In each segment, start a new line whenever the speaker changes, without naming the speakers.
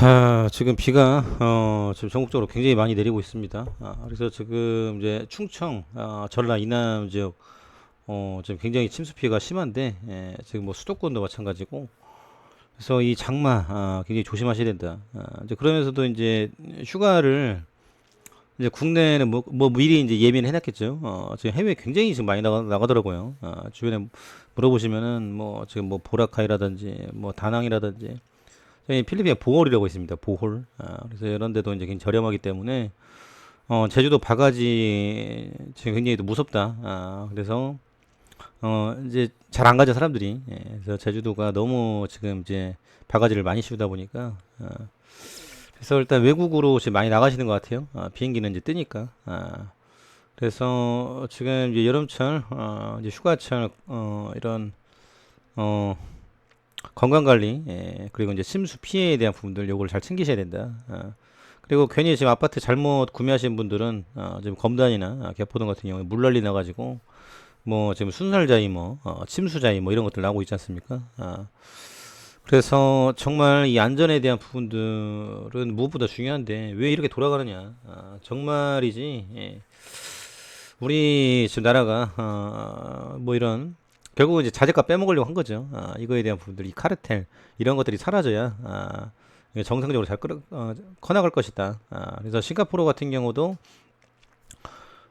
자, 지금 비가 어, 지금 전국적으로 굉장히 많이 내리고 있습니다. 아, 그래서 지금 이제 충청, 아, 전라 이남 지역 어, 지금 굉장히 침수 피해가 심한데 예, 지금 뭐 수도권도 마찬가지고 그래서 이 장마 아, 굉장히 조심하셔야 된다. 아, 이제 그러면서도 이제 휴가를 이제 국내는 뭐, 뭐 미리 이제 예민해 놨겠죠. 어, 지금 해외 굉장히 지금 많이 나가, 나가더라고요. 아, 주변에 물어보시면은 뭐 지금 뭐 보라카이라든지 뭐 다낭이라든지 저희 필리핀에 보홀이라고 있습니다. 보홀. 아, 그래서 이런 데도 이제 굉장히 저렴하기 때문에 어, 제주도 바가지 지금 굉장히 또 무섭다. 아, 그래서 어, 이제 잘 안 가죠, 사람들이. 예, 그래서 제주도가 너무 지금 이제 바가지를 많이 씌우다 보니까 아, 그래서 일단 외국으로 지금 많이 나가시는 것 같아요. 아, 비행기는 이제 뜨니까. 아, 그래서 지금 이제 여름철, 어, 이제 휴가철, 어, 이런 어, 건강 관리, 예, 그리고 이제 침수 피해에 대한 부분들 요걸 잘 챙기셔야 된다. 아, 그리고 괜히 지금 아파트 잘못 구매하신 분들은 어, 지금 검단이나 아, 개포동 같은 경우에 물난리 나가지고 뭐 지금 순살자이 뭐 어, 침수자이 뭐 이런 것들 나오고 있지 않습니까? 아, 그래서 정말 이 안전에 대한 부분들은 무엇보다 중요한데 왜 이렇게 돌아가느냐? 아, 정말이지. 예. 우리 지금 나라가 어, 뭐 이런 결국은 이제 자재값 빼먹으려고 한 거죠. 아, 이거에 대한 부분들, 이 카르텔 이런 것들이 사라져야 아, 정상적으로 잘 끌어 어, 커나갈 것이다. 아, 그래서 싱가포르 같은 경우도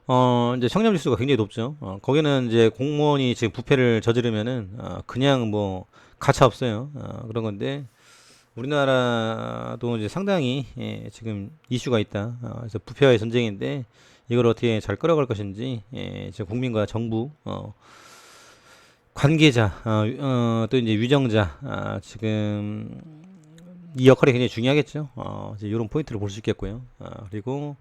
어, 이제 청렴 지수가 굉장히 높죠. 어, 거기는 이제 공무원이 지금 부패를 저지르면은 어, 그냥 뭐 가차 없어요. 어, 그런 건데 우리나라도 이제 상당히 예, 지금 이슈가 있다. 어, 그래서 부패와의 전쟁인데 이걸 어떻게 잘 끌어갈 것인지 예, 지금 국민과 정부 어, 관계자, 어, 어, 또 이제 위정자, 아, 지금 이 역할이 굉장히 중요하겠죠. 어, 이제 이런 포인트를 볼 수 있겠고요. 아, 그리고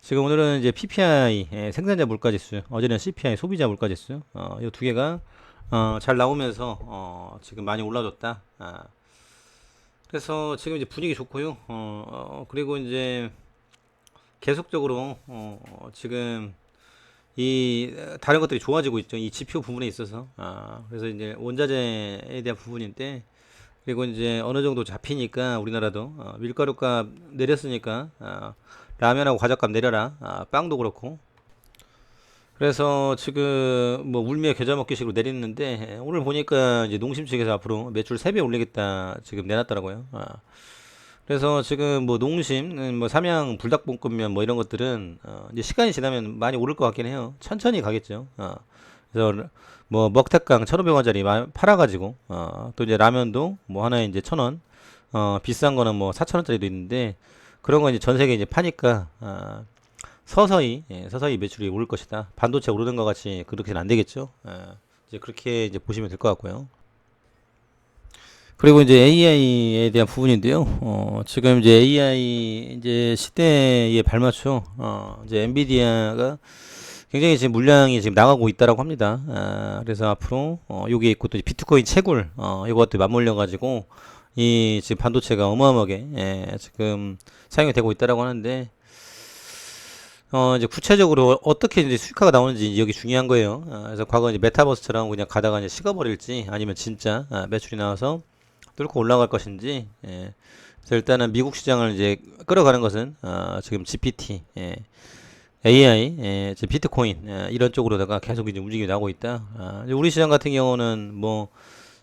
지금 오늘은 이제 PPI 예, 생산자 물가지수, 어제는 CPI 소비자 물가지수, 어, 이 두 개가 어, 잘 나오면서 어, 지금 많이 올라졌다. 아, 그래서 지금 이제 분위기 좋고요. 어, 어, 그리고 이제 계속적으로 어, 지금 이 어, 다른 것들이 좋아지고 있죠. 이 지표 부분에 있어서. 아, 그래서 이제 원자재에 대한 부분인데 그리고 이제 어느 정도 잡히니까 우리나라도 어, 밀가루값 내렸으니까 아, 라면하고 과자값 내려라. 아, 빵도 그렇고. 그래서 지금 뭐 울며 겨자 먹기식으로 내렸는데 오늘 보니까 이제 농심 측에서 앞으로 매출 3배 올리겠다 지금 내놨더라고요. 아, 그래서 지금 뭐 농심, 음, 뭐 삼양 불닭볶음면 뭐 이런 것들은 어, 이제 시간이 지나면 많이 오를 것 같긴 해요. 천천히 가겠죠. 어, 그래서 뭐 먹태깡 1,500원짜리 팔아가지고 어, 또 이제 라면도 뭐 하나에 이제 1,000원, 어, 비싼 거는 뭐 4,000원짜리도 있는데 그런 거 이제 전 세계 이제 파니까 어, 서서히 예, 서서히 매출이 오를 것이다. 반도체 오르는 것 같이 그렇게는 안 되겠죠. 예, 이제 그렇게 이제 보시면 될 것 같고요. 그리고 이제 AI에 대한 부분인데요. 어, 지금 이제 AI 이제 시대에 발맞춰 어, 이제 엔비디아가 굉장히 지금 물량이 지금 나가고 있다라고 합니다. 아, 그래서 앞으로 어, 여기 있고 또 비트코인 채굴 어, 이것들 맞물려 가지고 이 지금 반도체가 어마어마하게 예, 지금 사용이 되고 있다라고 하는데 어, 이제 구체적으로 어떻게 이제 수익화가 나오는지 여기 중요한 거예요. 아, 그래서 과거 이제 메타버스처럼 그냥 가다가 이제 식어버릴지 아니면 진짜 아, 매출이 나와서 뚫고 올라갈 것인지 예. 그래서 일단은 미국 시장을 이제 끌어가는 것은 어, 지금 GPT, 예. AI, 예, 비트코인 예, 이런 쪽으로다가 계속 이제 움직임이 나오고 있다. 아, 우리 시장 같은 경우는 뭐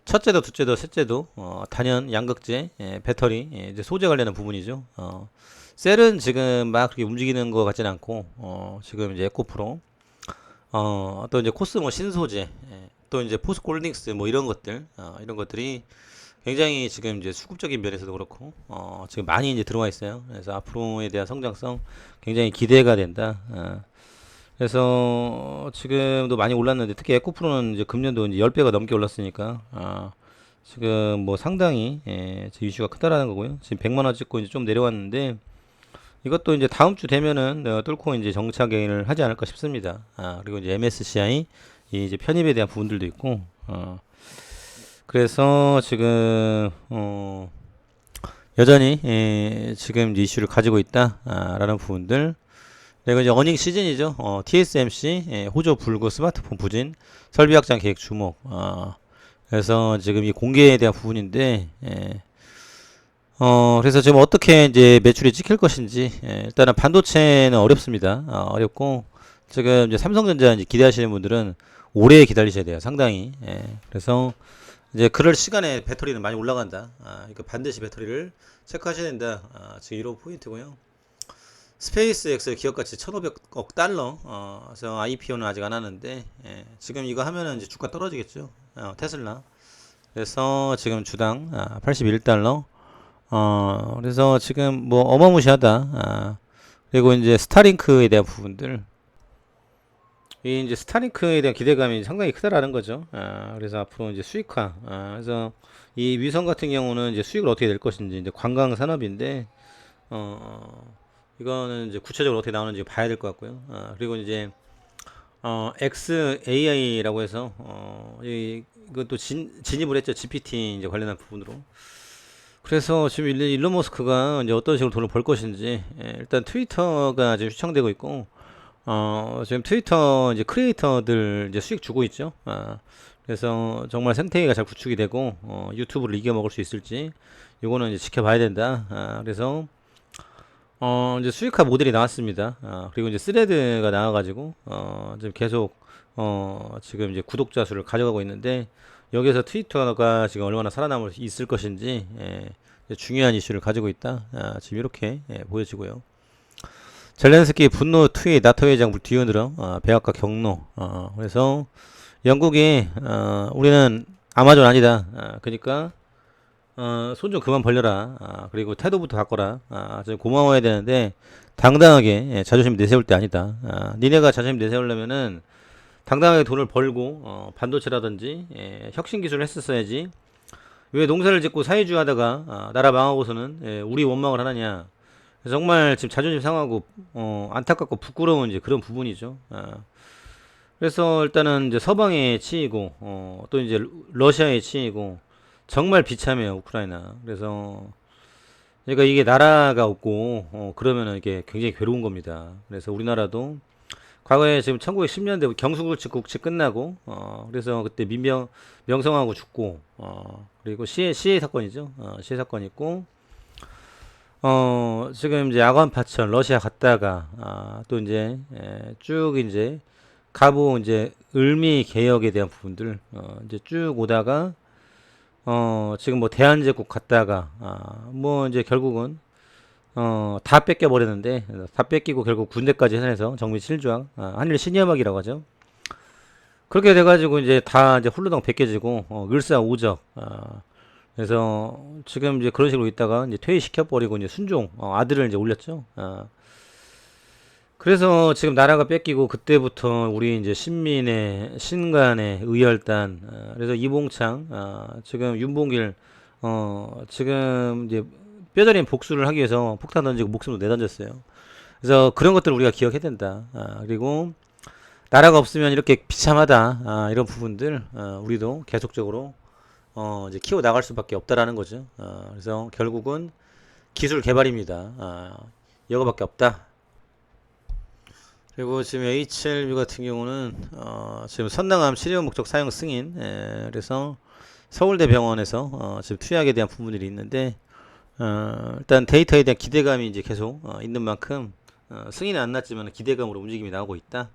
첫째도, 둘째도, 셋째도 어, 단연 양극재, 예, 배터리, 예, 이제 소재 관련한 부분이죠. 어, 셀은 지금 막 그렇게 움직이는 것 같지는 않고 어, 지금 이제 에코프로, 어, 또 이제 코스모 신소재, 예, 또 이제 포스콜딩스 뭐 이런 것들, 어, 이런 것들이 굉장히 지금 이제 수급적인 면에서도 그렇고 어, 지금 많이 이제 들어와 있어요. 그래서 앞으로에 대한 성장성 굉장히 기대가 된다. 어. 그래서 지금도 많이 올랐는데 특히 에코프로는 이제 금년도 이제 10배가 넘게 올랐으니까 아, 지금 뭐 상당히 예, 이슈가 크다라는 거고요. 지금 100만 원 찍고 이제 좀 내려왔는데 이것도 이제 다음 주 되면은 어, 뚫고 이제 정착을 하지 않을까 싶습니다. 아, 그리고 이제 MSCI 이 이제 편입에 대한 부분들도 있고 어, 그래서 지금 어 여전히 예, 지금 이슈를 가지고 있다라는 부분들 그리고 이제 어닝 시즌이죠. 어, TSMC 예, 호조 불구 스마트폰 부진 설비 확장 계획 주목. 어, 그래서 지금 이 공개에 대한 부분인데 예, 어, 그래서 지금 어떻게 이제 매출이 찍힐 것인지, 예, 일단은 반도체는 어렵습니다. 어, 어렵고, 지금 이제 삼성전자 이제 기대하시는 분들은 오래 기다리셔야 돼요. 상당히. 예, 그래서 이제 그럴 시간에 배터리는 많이 올라간다. 아, 이거 반드시 배터리를 체크하셔야 된다. 아, 지금 1호 포인트고요. 스페이스X 기업가치 1,500억 달러. 어, 그래서 IPO는 아직 안 하는데, 예, 지금 이거 하면은 이제 주가 떨어지겠죠. 어, 테슬라. 그래서 지금 주당 아, 81달러. 어, 그래서 지금 뭐 어마무시하다. 아, 그리고 이제 스타링크에 대한 부분들. 이 이제 스타링크에 대한 기대감이 상당히 크다라는 거죠. 아, 그래서 앞으로 이제 수익화. 아, 그래서 이 위성 같은 경우는 이제 수익을 어떻게 낼 것인지 이제 관광 산업인데, 어, 이거는 이제 구체적으로 어떻게 나오는지 봐야 될 것 같고요. 아, 그리고 이제 어, XAI라고 해서 어, 이, 이것도 진, 진입을 했죠. GPT 이제 관련한 부분으로. 그래서 지금 일- 일론 머스크가 이제 어떤 식으로 돈을 벌 것인지 예, 일단 트위터가 지금 추천되고 있고 어, 지금 트위터 이제 크리에이터들 이제 수익 주고 있죠. 아, 그래서 정말 생태계가 잘 구축이 되고 어, 유튜브를 이겨 먹을 수 있을지 요거는 이제 지켜봐야 된다. 아, 그래서 어, 이제 수익화 모델이 나왔습니다. 아, 그리고 이제 스레드가 나와가지고, 어, 지금 계속, 어, 지금 이제 구독자 수를 가져가고 있는데, 여기서 트위터가 지금 얼마나 살아남을 수 있을 것인지, 예, 중요한 이슈를 가지고 있다. 아, 지금 이렇게, 예, 보여지고요. 젤렌스키 분노 트윗 나토 회장 뒤흔들어, 아, 백악과 경로, 어, 그래서 영국이, 어, 우리는 아마존 아니다. 아, 그러니까, 어, 손 좀 그만 벌려라. 아, 그리고 태도부터 바꿔라. 아, 좀 고마워야 되는데, 당당하게, 예, 자존심 내세울 때 아니다. 아, 니네가 자존심 내세우려면은, 당당하게 돈을 벌고, 어, 반도체라든지, 예, 혁신 기술을 했었어야지. 왜 농사를 짓고 사회주의 하다가, 아, 나라 망하고서는, 예, 우리 원망을 하느냐. 정말 지금 자존심 상하고, 어, 안타깝고 부끄러운 이제 그런 부분이죠. 아, 그래서 일단은 이제 서방에 치이고, 어, 또 이제 러시아에 치이고, 정말 비참해요, 우크라이나. 그래서, 그러니까 이게 나라가 없고, 어, 그러면은 이게 굉장히 괴로운 겁니다. 그래서 우리나라도 과거에 지금 1910년대 경수국치 국치 끝나고, 어, 그래서 그때 민병, 명성하고 죽고, 어, 그리고 시해, 시해 사건이죠. 어, 시해 사건 있고, 어, 지금 이제 야관 파천, 러시아 갔다가, 아, 또 이제, 에, 쭉 이제, 가보 이제, 을미 개혁에 대한 부분들, 어, 이제 쭉 오다가, 어, 지금 뭐 대한제국 갔다가, 아, 뭐 이제 결국은, 어, 다 뺏겨 버렸는데, 다 뺏기고 결국 군대까지 해서 정비 7조항, 아, 한일 신여막이라고 하죠. 그렇게 돼가지고 이제 다 이제 홀로당 벗겨지고, 어, 을사오적, 아, 그래서 지금 이제 그런 식으로 있다가 이제 퇴위시켜 버리고 이제 순종, 어, 아들을 이제 올렸죠. 아, 그래서 지금 나라가 뺏기고 그때부터 우리 이제 신민의 신간의 의열단 어, 그래서 이봉창 어, 지금 윤봉길 어 지금 이제 뼈저린 복수를 하기 위해서 폭탄 던지고 목숨도 내던졌어요. 그래서 그런 것들 을 우리가 기억해야 된다. 아, 그리고 나라가 없으면 이렇게 비참하다 아, 이런 부분들 어, 우리도 계속적으로 어, 이제 키워 나갈 수밖에 없다라는 거죠. 어, 그래서 결국은 기술 개발입니다. 아, 이거밖에 없다. 그리고 지금 HLB 같은 경우는 어, 지금 선낭암 치료 목적 사용 승인 에, 그래서 서울대 병원에서 어, 지금 투약에 대한 부분들이 있는데 어, 일단 데이터에 대한 기대감이 이제 계속 어, 있는 만큼 어, 승인은 안 났지만 기대감으로 움직임이 나오고 있다.